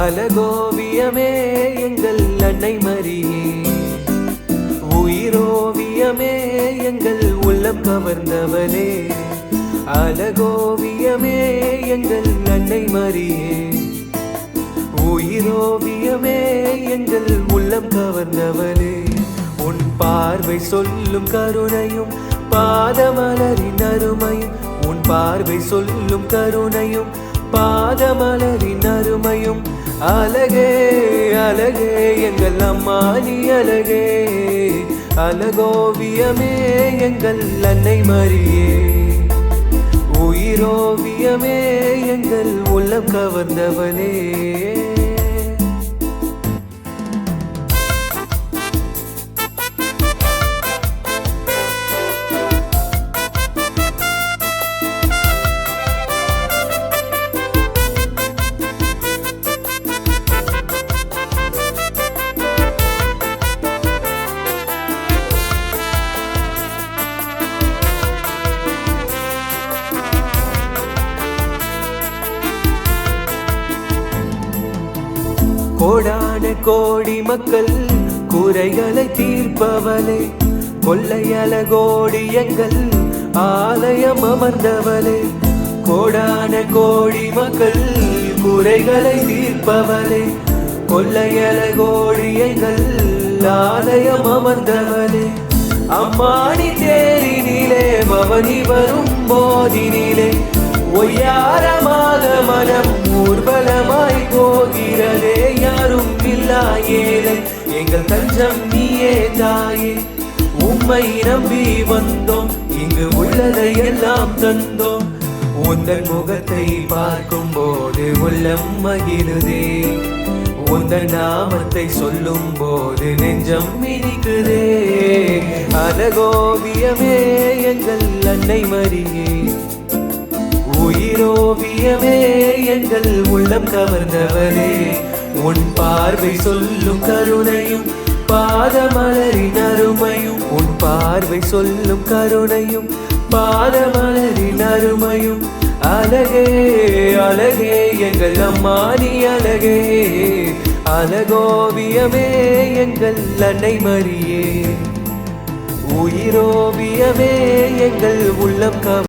அலகோவியமே எங்கள் அன்னை மரியே. உயிரோவியமே எங்கள் உள்ளம் கவர்ந்தவனே. அலகோவியமே எங்கள் அன்னை மரியே. உயிரோவியமே எங்கள் உள்ளம் கவர்ந்தவனே. உன் பார்வை சொல்லும் கருணையும் பாதமலரின் அருமையும் உன் பார்வை சொல்லும் கருணையும் பாதமலரின் அருமையும் அழகே அழகே எங்கள் அம்மா நீ அழகே. அழகோவியமே எங்கள் அன்னை மரியே. உயிரோவியமே எங்கள் உள்ளம் கவர்ந்தவனே. கோடான கோடி மக்கள் குறைகளை தீர்ப்பவளே கொள்ளையல கோடி எங்கள் ஆலயம் அமர்ந்தவளே கோடான கோடி மக்கள் குறைகளை தீர்ப்பவளே கொள்ளையல கோடி எங்கள் ஆலயம் அமர்ந்தவளே. அம்மாடி தேரினிலே பவனி வரும் போதினிலே ஒய்யாரமாக மனம் ஊர்வலமாய் எங்கள் தஞ்சம் நீயே தாயே. உம்மை நம்பி வந்தோம். இங்கு உள்ளதை எல்லாம் தந்தோம். உந்தன் முகத்தை பார்க்கும் போது உள்ளம் மகிழுதே. உந்தன் நாமத்தை சொல்லும் போது நெஞ்சம் மினிக்குதே அழகோவியமே எங்கள் அன்னை மரியே. உயிரோவியமே எங்கள் உள்ளம் கவர்ந்தவரே. உன் பார்வை சொல்லும் கருணையும் பாதமலரின் அருமையும். உன் பார்வை சொல்லும் கருணையும் பாதமலரின் அருமையும். அழகே அழகே எங்கள் அம்மானி அழகே. அழகோவியமே எங்கள் அன்னை மரியே. உயிரோவியமே எங்கள் உள்ளம் கவ